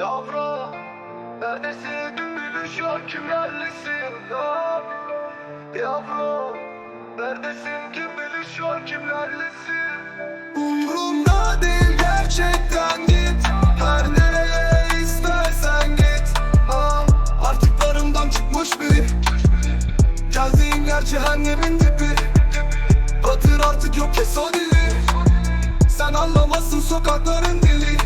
Yavrum Neredesin bilişiyor kimlerlesin ya Yavrum Neredesin kim bilişiyor kimlerlesin Umrumda değil gerçekten git. Her nereye istersen git. Ah, Artık varımdan çıkmış biri Geldiğim yer cehennemin dibi Batır artık yok kes o dili. Sen anlamazsın sokakların dili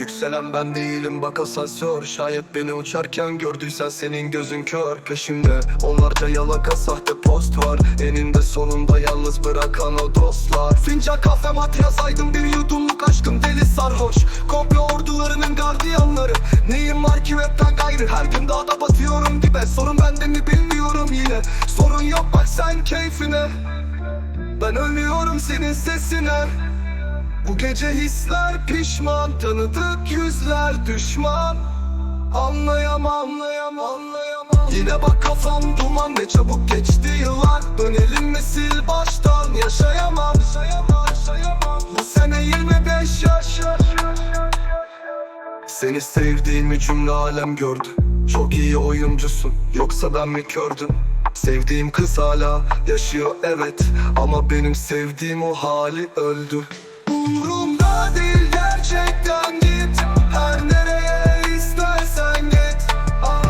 Yükselen ben değilim bak asansör Şayet beni uçarken gördüysen senin gözün kör. Peşimde onlarca yalaka sahte post var. Eninde sonunda yalnız bırakan o dostlar. Fincan kahve matrasaydım bir yudumluk aşkım deli sarhoş. Komplo ordularının gardiyanları. Neyim var ki webten gayrı? Her gün dağda batıyorum dibe. Sorun bende mi bilmiyorum yine. Sorun yok bak sen keyfine. Ben ölüyorum senin sesine bu gece hisler pişman Tanıdık yüzler düşman. Anlayamam anlayamam anlayamam Yine bak kafam duman ne çabuk geçti yıllar. Dönelim mi sil baştan? Yaşayamam Yaşayamam yaşayamam. Bu sene 25 yaş Seni sevdiğimi cümle alem gördü. Çok iyi oyuncusun yoksa ben mi kördüm? Sevdiğim kız hala yaşıyor evet. Ama benim sevdiğim o hali öldü Umurumda değil gerçekten git. Her nereye istersen git. Ah,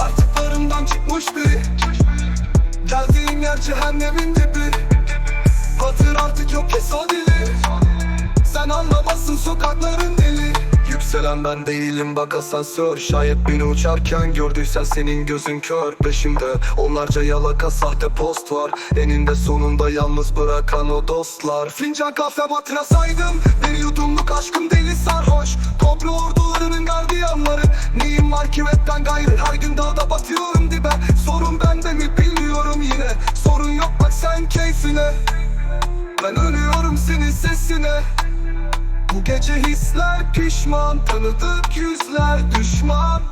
Artık varımdan çıkmış biri. Geldiğim yer cehennemin dibi Batır artık yok kes o dili Sen anlamazsın sokakların deli Yükselen ben değilim bak asansör. Şayet beni uçarken gördüysen senin gözün kör. Peşimde onlarca yalaka sahte post var. Eninde sonunda yalnız bırakan o dostlar. Fincan kahve matrasaydım Bir yudumluk aşkım deli sarhoş. Komplo ordularının gardiyanları Neyim var ki webten gayrı? Her gün dağda batıyorum dibe. Sorun bende mi bilmiyorum yine. Sorun yok bak sen keyfine. Ben ölüyorum senin sesine bu gece hisler pişman Tanıdık yüzler düşman.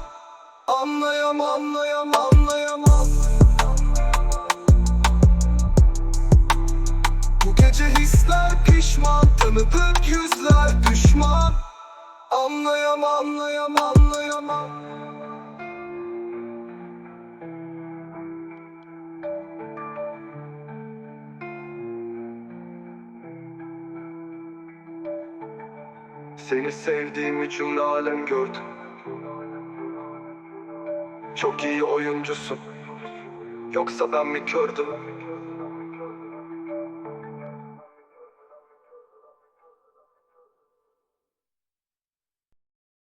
Anlayamam anlayamam anlayamam. Bu gece hisler pişman Tanıdık yüzler düşman. Anlayamam anlayamam anlayamam Seni sevdiğimi cümle alem gördü Çok iyi oyuncusun. Yoksa ben mi kördüm